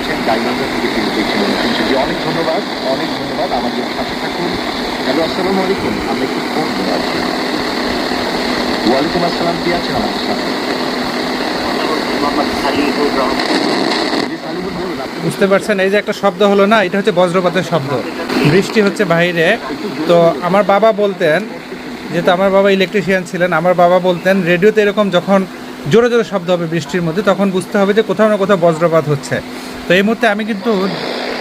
দেখছেন গাইবান্ধা থেকে তিনি দেখছেন অনুষ্ঠানটি অনেক ধন্যবাদ অনেক ধন্যবাদ। আমাদের সাথে থাকুন। হ্যালো আসসালামু আলাইকুম। আমরা একটু ফোন করে আছি। ওয়ালাইকুম আসসালাম। কে আছেন আমাদের সাথে? বুঝতে পারছেন? এই যে একটা শব্দ হলো না এটা হচ্ছে বজ্রপাতের শব্দ। বৃষ্টি হচ্ছে বাইরে তো আমার বাবা বলতেন যেহেতু আমার বাবা ইলেকট্রিশিয়ান ছিলেন আমার বাবা বলতেন রেডিওতে এরকম যখন জোরে জোরে শব্দ হবে বৃষ্টির মধ্যে তখন বুঝতে হবে যে কোথাও না কোথাও বজ্রপাত হচ্ছে। তো এই মুহূর্তে আমি কিন্তু,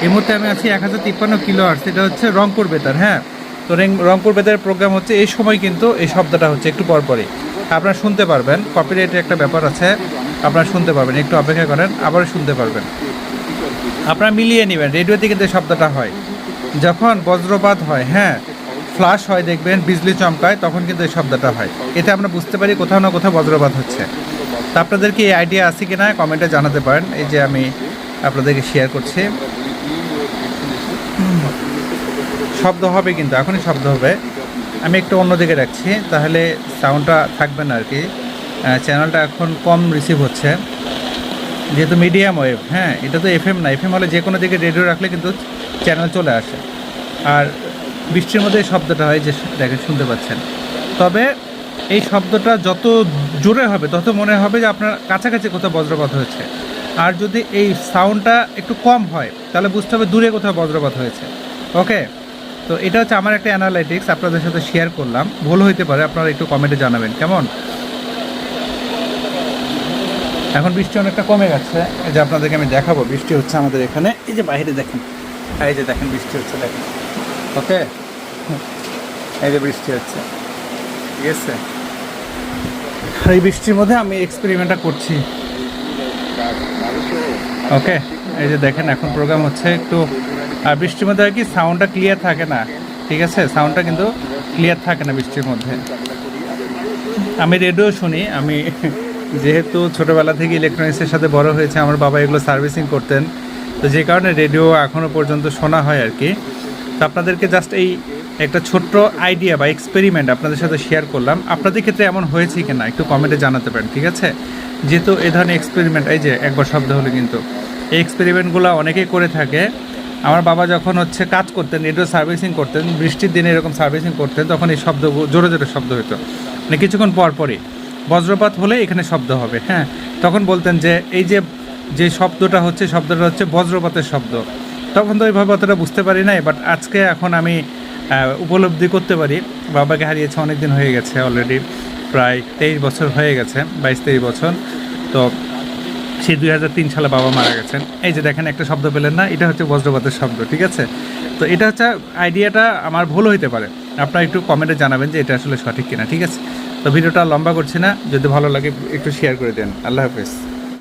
এই মুহূর্তে আমি আছি এক হাজার তিপ্পান্ন কিলো আর্টস এটা হচ্ছে রংপুর বেতার হ্যাঁ? তো রংপুর বেতারের প্রোগ্রাম হচ্ছে এই সময় কিন্তু এই শব্দটা হচ্ছে একটু পর পরপরই আপনারা শুনতে পারবেন কপিরাইটের একটা ব্যাপার আছে, আপনারা শুনতে পারবেন, একটু অপেক্ষা করেন আবার শুনতে পারবেন। আপনারা মিলিয়ে নেবেন, রেডিওতে কিন্তু এই শব্দটা হয়। যখন বজ্রপাত হয় হ্যাঁ ফ্লাশ হয়, দেখবেন বিজলি চমকায়, তখন কিন্তু এই শব্দটা হয়। এতে আমরা বুঝতে পারি কোথাও না কোথাও বজ্রপাত হচ্ছে। তা আপনাদের কি এই আইডিয়া আছে কি না কমেন্টে জানাতে পারেন। এই যে আমি আপনাদেরকে শেয়ার করছি। শব্দ হবে কিন্তু, এখনই শব্দ হবে। আমি একটু অন্যদিকে রাখছি, তাহলে সাউন্ডটা থাকবে না আর কি চ্যানেলটা এখন কম রিসিভ হচ্ছে। যেহেতু মিডিয়াম ওয়েভ হ্যাঁ এটা তো এফএম না এফএম হলে যে কোনো দিকে রেডিও রাখলে কিন্তু চ্যানেল চলে আসে। আর বৃষ্টির মধ্যে শব্দটা হয়, যে দেখেন, শুনতে পাচ্ছেন। তবে এই শব্দটা যত জোরে হবে, তত মনে হবে যে আপনার কাছাকাছি কোথাও বজ্রপাত হয়েছে। আর যদি এই সাউন্ডটা একটু কম হয়, তাহলে বুঝতে হবে দূরে কোথাও বজ্রপাত হয়েছে। ওকে? তো এটা হচ্ছে আমার একটা অ্যানালাইটিক্স আপনাদের সাথে শেয়ার করলাম। ভুল হইতে পারে, আপনারা একটু কমেন্টে জানাবেন। কেমন? এখন বৃষ্টি অনেকটা কমে গেছে। এই যে আপনাদেরকে আমি দেখাবো, বৃষ্টি হচ্ছে আমাদের এখানে। এই যে বাইরে দেখেন। এই যে দেখেন, বৃষ্টি হচ্ছে, দেখেন। ওকে? এই যে বৃষ্টি হচ্ছে। ঠিক আছে? এই বৃষ্টির মধ্যে আমি এক্সপেরিমেন্টটা করছি। ওকে এই যে দেখেন, এখন প্রোগ্রাম হচ্ছে একটু, আর বৃষ্টির মধ্যে আর কি সাউন্ডটা ক্লিয়ার থাকে না, ঠিক আছে? সাউন্ডটা কিন্তু ক্লিয়ার থাকে না বৃষ্টির মধ্যে। আমি রেডিও শুনি, আমি যেহেতু ছোটোবেলা থেকে ইলেকট্রনিক্সের সাথে বড় হয়েছে, আমার বাবা এগুলো সার্ভিসিং করতেন। তো যে কারণে রেডিও এখনও পর্যন্ত শোনা হয় আর কি। তো আপনাদেরকে জাস্ট এই একটা ছোট্ট আইডিয়া বা এক্সপেরিমেন্ট আপনাদের সাথে শেয়ার করলাম। আপনাদের ক্ষেত্রে এমন হয়েছে কি না একটু কমেন্টে জানাতে পারেন, ঠিক আছে? যেহেতু এ ধরনের এক্সপেরিমেন্ট এই যে একবার শব্দ হলো কিন্তু, এই এক্সপেরিমেন্টগুলো অনেকেই করে থাকে। আমার বাবা যখন হচ্ছে কাজ করতেন রেডিও সার্ভিসিং করতেন, বৃষ্টির দিনে এরকম সার্ভিসিং করতেন, তখন এই শব্দ, জোরে জোরে শব্দ হতো মানে কিছুক্ষণ পর পরই। বজ্রপাত হলে এখানে শব্দ হবে হ্যাঁ? তখন বলতেন যে, এই যে যে শব্দটা হচ্ছে শব্দটা হচ্ছে বজ্রপাতের শব্দ। তখন তো ওইভাবে অতটা বুঝতে পারি নাই বাট আজকে এখন আমি উপলব্ধি করতে পারি। বাবাকে হারিয়েছে অনেক দিন হয়ে গেছে অলরেডি প্রায় তেইশ বছর হয়ে গেছে, বাইশ তেইশ বছর। তো সে দুই হাজার তিন সালে বাবা মারা গেছেন। এই যে দেখেন, একটা শব্দ পেলেন না, এটা হচ্ছে বজ্রপাতের শব্দ, ঠিক আছে? তো এটা হচ্ছে আইডিয়াটা আমার ভুল হইতে পারে। আপনারা একটু কমেন্টে জানাবেন যে এটা আসলে সঠিক কিনা, ঠিক আছে? তো ভিডিওটা লম্বা করছি না, যদি ভালো লাগে একটু শেয়ার করে দেন। আল্লাহ হাফেজ।